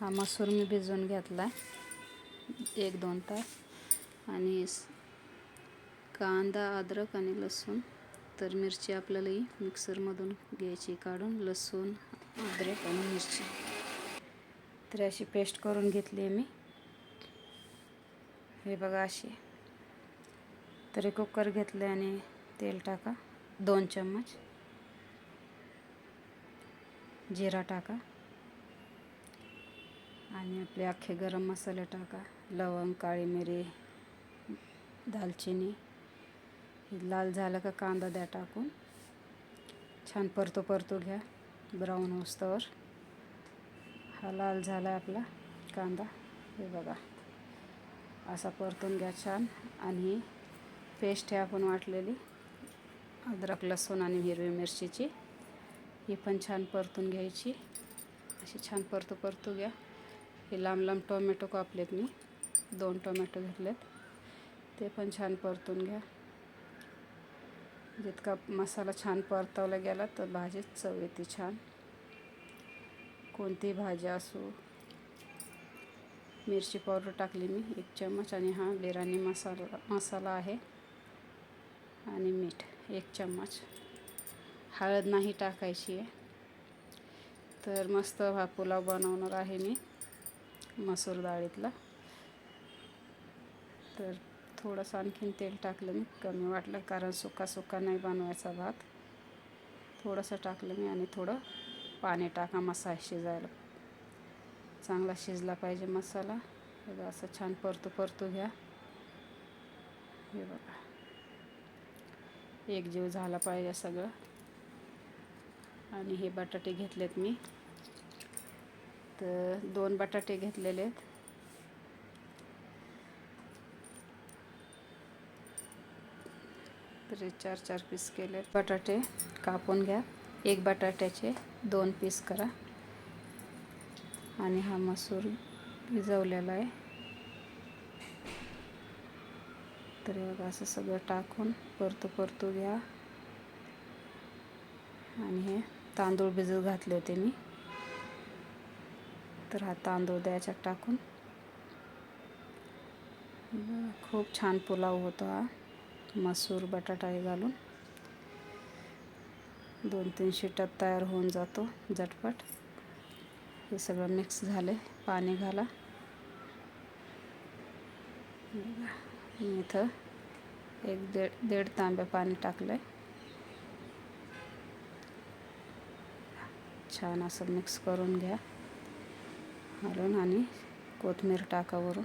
हा मसूर मी भिजवून घेतला आहे एक दोन तास. आणि कांदा अद्रक आणि लसूण. तर मिरची आपल्याला ही मिक्सरमधून घ्यायची काढून लसूण अद्रक आणि मिरची. तर अशी पेस्ट करून घेतली आहे मी. हे बघा अशी. तरी कुकर घेतले आणि तेल टाका. दोन चम्मच. जिरा टाका. आणि आपले अख्खे गरम मसाले टाका. लवंग काळी मिरी दालचिनी. लाल झालं का कांदा द्या टाकून. छान परतो परतो घ्या. ब्राऊन होस्तवर हा लाल झाला आपला कांदा. हे बघा. असा परतून घ्या छान. आणि पेस्ट आहे आपण वाटलेली. अद्रक लसूण आणि हिरवी मिरचीची. ही पण छान परतून घ्यायची. अशी छान परतू परतू घ्या. हे लांब लांब टोमॅटो कापलेत मी. दोन टोमॅटो घेतलेत. ते पण छान परतून घ्या. जितका मसाला छान परतवला गेला तर भाजी चव येते छान. कोणती भाजी असो. मिरची पावडर टाकली मी एक चम्मच आणि हा बिर्याणी मसाला मसाला आहे. आणि मीठ एक चम्मच. हळद नाही टाकायची आहे. तर मस्त हा पुलाव बनवणार आहे मी. मसूर डाळीतला तर थोडंसं आणखीन तेल टाकलं मी कमी वाटलं कारण सुका सुका नाही बनवायचा भात. थोडंसं टाकलं मी आणि थोडं पाणी टाका मसाला शिजायला. चांगला शिजला पाहिजे मसाला. बघा असं छान परतू परतू घ्या. हे बघा. एक जीव झाला पाहिजे सगळं. आणि हे बटाटे घेतलेत मी. तर दोन बटाटे घेतलेले आहेत. तर चार चार पीस केले बटाटे कापून घ्या. एक बटाट्याचे दोन पीस करा. आणि हा मसूर भिजवलेला आहे. तर बघा असं सगळं टाकून परतू परतू घ्या. आणि हे तांदूळ भिजत घातले होते मी. तर हा तांदूळ द्यायचा टाकून. खूप छान पुलाव होतो हा. मसूर बटाटा हे घालून. दोन तीन शिटात तयार होऊन जातो झटपट. हे सगळं मिक्स झाले. पाणी घाला. मी इथं एक दीड दीड तांबे पाणी टाकलं आहे छान असं मिक्स करून घ्या. घालून आणि कोथिंबीर टाका वरून.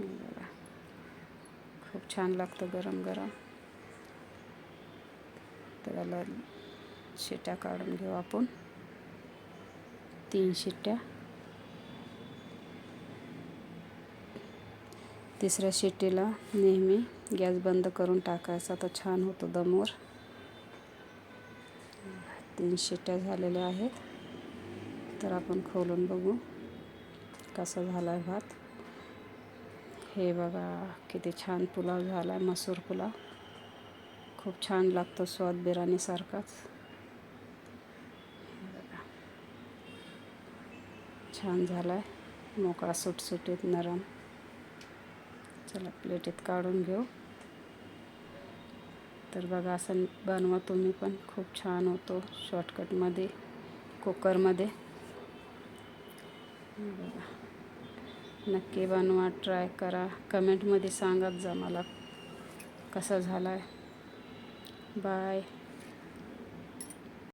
बघा. खूप छान लागतं गरम गरम. त्याला शिट्या काढून घेऊ आपण. तीन शिट्ट्या तिसऱ्या शिट्टीला नेहमी गॅस बंद करून टाकायचा तर छान होतो दमवर. तीन शिट्ट्या झालेल्या आहेत. तर आपण खोलून बघू कसा झाला आहे भात. हे बघा किती छान पुलाव झाला आहे मसूर पुलाव. खूप छान लागतो स्वाद बिर्याणीसारखाच छान झाला आहे मोकळा सुटसुटीत नरम. चला प्लेटीत काढून घेऊ. तर बघा असं बनवा तुम्ही पण. खूप छान होतो शॉर्टकटमध्ये कुकरमध्ये बघा नक्की बनवा ट्राय करा. कमेंटमध्ये सांगत जा मला कसा झाला आहे बाय